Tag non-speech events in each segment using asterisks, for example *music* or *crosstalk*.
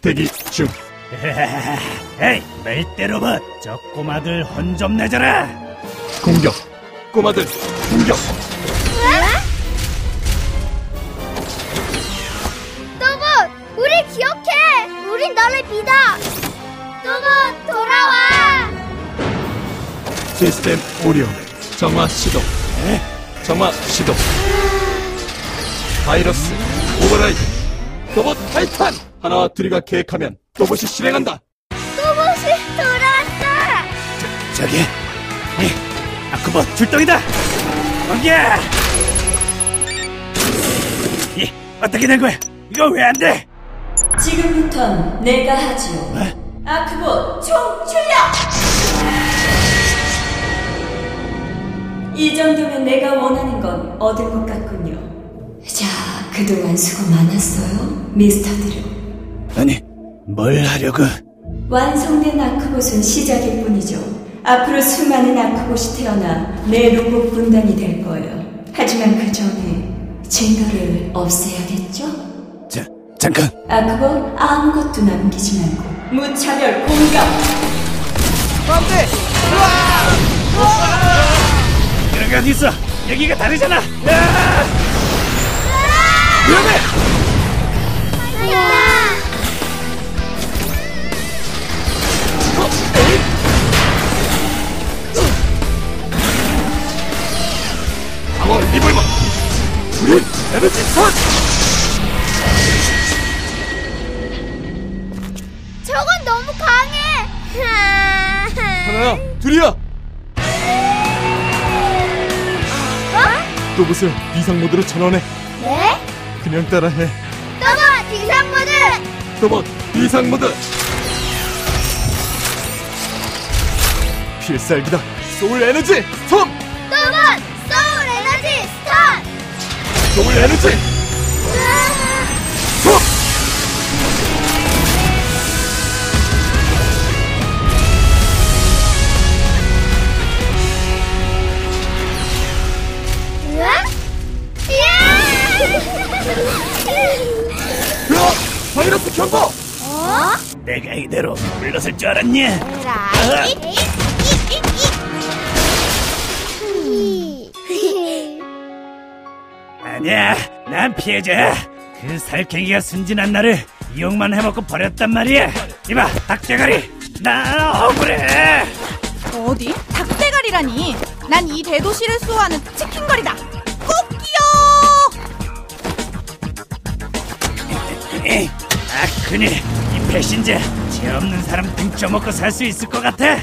대기 중. *laughs* 에이, 멜대 로봇, 저 꼬마들 혼 좀 내줘라. 공격. 꼬마들 공격. 또봇, 우리 기억해. 우린 너를 믿어. 또봇, 돌아와. 시스템 오류. 정화 시도. 정화 시도. 바이러스 오버라이드. 로봇 타이탄. 하나 둘이가 계획하면 로봇이 실행한다. 또봇이 돌아왔어. 저기, 이, 아크봇 출동이다. 거기야. 이, 어떻게 된 거야? 이거 왜 안 돼? 지금부턴 내가 하지요. 뭐? 아크보 총 출력! 이 정도면 내가 원하는 건 얻을 것 같군요. 자, 그동안 수고 많았어요, 미스터 드루. 아니, 뭘 하려고? 완성된 아크봇은 시작일 뿐이죠. 앞으로 수많은 아크봇이 태어나 내 로봇 군단이 될 거예요. 하지만 그 전에 증거를 없애야겠죠? 자, 잠깐. 아크봇 아무것도 남기지 말고 무차별 공격! 여기 어디 있어? 여기가 다르잖아. 야! 위 저건 너무 강해. 하나야 둘이야. 어? 로봇을 비상 모드로 전환해. 네? 그냥 따라해. 또봇, 비상 모드. 로봇 비상 모드. 필살기다. 소울 에너지 스톰. 또봇, 소울 에너지 스톤. 소울 에너지 경보. 어? 내가 이대로 물러설 줄 이. 아니야, 난 피해자야. 그 살쾡이가 순진한 나를 이용만 해먹고 버렸단 말이야. 이봐, 닭대가리. 나 억울해. 어디? 닭대가리라니. 난 이 대도시를 수호하는 치킨거리다. 꼭기요! 그니 이 배신자. 죄 없는 사람 등쳐먹고 살 수 있을 것 같아?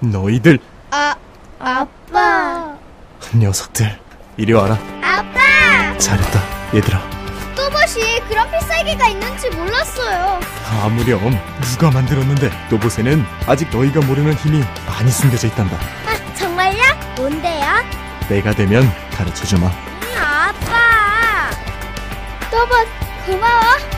너희들 아, 아빠. 녀석들 이리 와라. 아빠! 잘했다 얘들아. 또봇이 그런 필살기가 있는지 몰랐어요. 아무렴 누가 만들었는데 로봇에는 아직 너희가 모르는 힘이 많이 숨겨져 있단다. 아, 정말요? 뭔데요? 내가 되면 가르쳐주마. 음, 아빠. 또봇, 고마워.